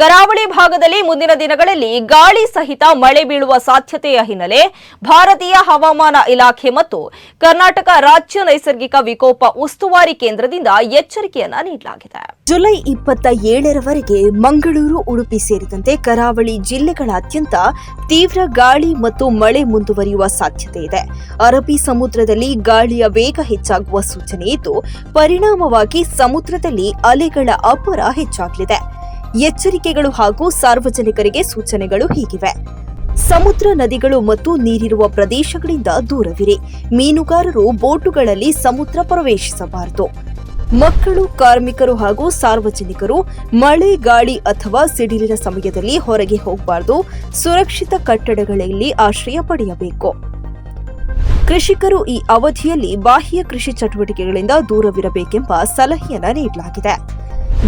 ಕರಾವಳಿ ಭಾಗದಲ್ಲಿ ಮುಂದಿನ ದಿನಗಳಲ್ಲಿ ಗಾಳಿ ಸಹಿತ ಮಳೆ ಬೀಳುವ ಸಾಧ್ಯತೆಯ ಹಿನ್ನೆಲೆ ಭಾರತೀಯ ಹವಾಮಾನ ಇಲಾಖೆ ಮತ್ತು ಕರ್ನಾಟಕ ರಾಜ್ಯ ನೈಸರ್ಗಿಕ ವಿಕೋಪ ಉಸ್ತುವಾರಿ ಕೇಂದ್ರದಿಂದ ಎಚ್ಚರಿಕೆಯನ್ನು ನೀಡಲಾಗಿದೆ. ಜುಲೈ ಇಪ್ಪತ್ತ ಏಳರವರೆಗೆ ಮಂಗಳೂರು, ಉಡುಪಿ ಸೇರಿದಂತೆ ಕರಾವಳಿ ಜಿಲ್ಲೆಗಳಾದ್ಯಂತ ತೀವ್ರ ಗಾಳಿ ಮತ್ತು ಮಳೆ ಮುಂದುವರಿಯುವ ಸಾಧ್ಯತೆ ಇದೆ. ಅರಬ್ಬಿ ಸಮುದ್ರದಲ್ಲಿ ಗಾಳಿಯ ವೇಗ ಹೆಚ್ಚಾಗುವ ಸೂಚನೆ ಇದ್ದು, ಪರಿಣಾಮವಾಗಿ ಸಮುದ್ರದಲ್ಲಿ ಅಲೆಗಳ ಅಬ್ಬರ ಹೆಚ್ಚಾಗಲಿದೆ. ಎಚ್ಚರಿಕೆಗಳು ಹಾಗೂ ಸಾರ್ವಜನಿಕರಿಗೆ ಸೂಚನೆಗಳು ಹೀಗಿವೆ. ಸಮುದ್ರ ನದಿಗಳು ಮತ್ತು ನೀರಿರುವ ಪ್ರದೇಶಗಳಿಂದ ದೂರವಿರಿ. ಮೀನುಗಾರರು ಬೋಟುಗಳಲ್ಲಿ ಸಮುದ್ರ ಪ್ರವೇಶಿಸಬಾರದು. ಮಕ್ಕಳು, ಕಾರ್ಮಿಕರು ಹಾಗೂ ಸಾರ್ವಜನಿಕರು ಮಳೆ, ಗಾಳಿ ಅಥವಾ ಸಿಡಿಲಿನ ಸಮಯದಲ್ಲಿ ಹೊರಗೆ ಹೋಗಬಾರದು. ಸುರಕ್ಷಿತ ಕಟ್ಟಡಗಳಲ್ಲಿ ಆಶ್ರಯ ಪಡೆಯಬೇಕು. ಕೃಷಿಕರು ಈ ಅವಧಿಯಲ್ಲಿ ಬಾಹ್ಯ ಕೃಷಿ ಚಟುವಟಿಕೆಗಳಿಂದ ದೂರವಿರಬೇಕೆಂಬ ಸಲಹೆಯನ್ನ ನೀಡಲಾಗಿದೆ.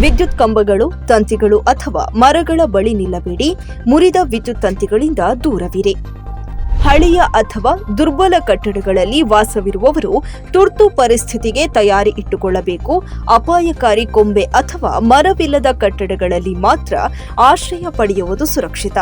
ವಿದ್ಯುತ್ ಕಂಬಗಳು, ತಂತಿಗಳು ಅಥವಾ ಮರಗಳ ಬಳಿ ನಿಲ್ಲಬೇಡಿ. ಮುರಿದ ವಿದ್ಯುತ್ ತಂತಿಗಳಿಂದ ದೂರವಿರಿ. ಹಳೆಯ ಅಥವಾ ದುರ್ಬಲ ಕಟ್ಟಡಗಳಲ್ಲಿ ವಾಸವಿರುವವರು ತುರ್ತು ಪರಿಸ್ಥಿತಿಗೆ ತಯಾರಿ ಇಟ್ಟುಕೊಳ್ಳಬೇಕು. ಅಪಾಯಕಾರಿ ಕೊಂಬೆ ಅಥವಾ ಮರವಿಲ್ಲದ ಕಟ್ಟಡಗಳಲ್ಲಿ ಮಾತ್ರ ಆಶ್ರಯ ಪಡೆಯುವುದು ಸುರಕ್ಷಿತ.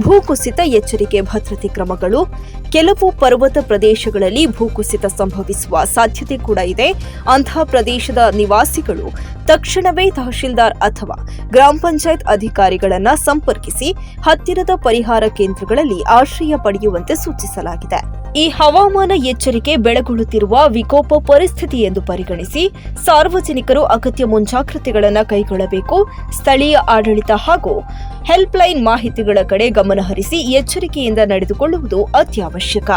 ಭೂಕುಸಿತ ಎಚ್ಚರಿಕೆ ಭದ್ರತೆ ಕ್ರಮಗಳು. ಕೆಲವು ಪರ್ವತ ಪ್ರದೇಶಗಳಲ್ಲಿ ಭೂಕುಸಿತ ಸಂಭವಿಸುವ ಸಾಧ್ಯತೆ ಕೂಡ ಇದೆ. ಅಂತಹ ಪ್ರದೇಶದ ನಿವಾಸಿಗಳು ತಕ್ಷಣವೇ ತಹಶೀಲ್ದಾರ್ ಅಥವಾ ಗ್ರಾಮ ಪಂಚಾಯತ್ ಅಧಿಕಾರಿಗಳನ್ನು ಸಂಪರ್ಕಿಸಿ ಹತ್ತಿರದ ಪರಿಹಾರ ಕೇಂದ್ರಗಳಲ್ಲಿ ಆಶ್ರಯ ಪಡೆಯುವಂತೆ ಸೂಚಿಸಲಾಗಿದೆ. ಈ ಹವಾಮಾನ ಎಚ್ಚರಿಕೆ ಬೆಳಗೊಳ್ಳುತ್ತಿರುವ ವಿಕೋಪ ಪರಿಸ್ಥಿತಿ ಎಂದು ಪರಿಗಣಿಸಿ ಸಾರ್ವಜನಿಕರು ಅಗತ್ಯ ಮುಂಜಾಗ್ರತೆಗಳನ್ನು ಕೈಗೊಳ್ಳಬೇಕು. ಸ್ಥಳೀಯ ಆಡಳಿತ ಹಾಗೂ ಹೆಲ್ಪ್ಲೈನ್ ಮಾಹಿತಿಗಳ ಕಡೆ ಗಮನಹರಿಸಿ ಎಚ್ಚರಿಕೆಯಿಂದ ನಡೆದುಕೊಳ್ಳುವುದು ಅತ್ಯವಶ್ಯಕ.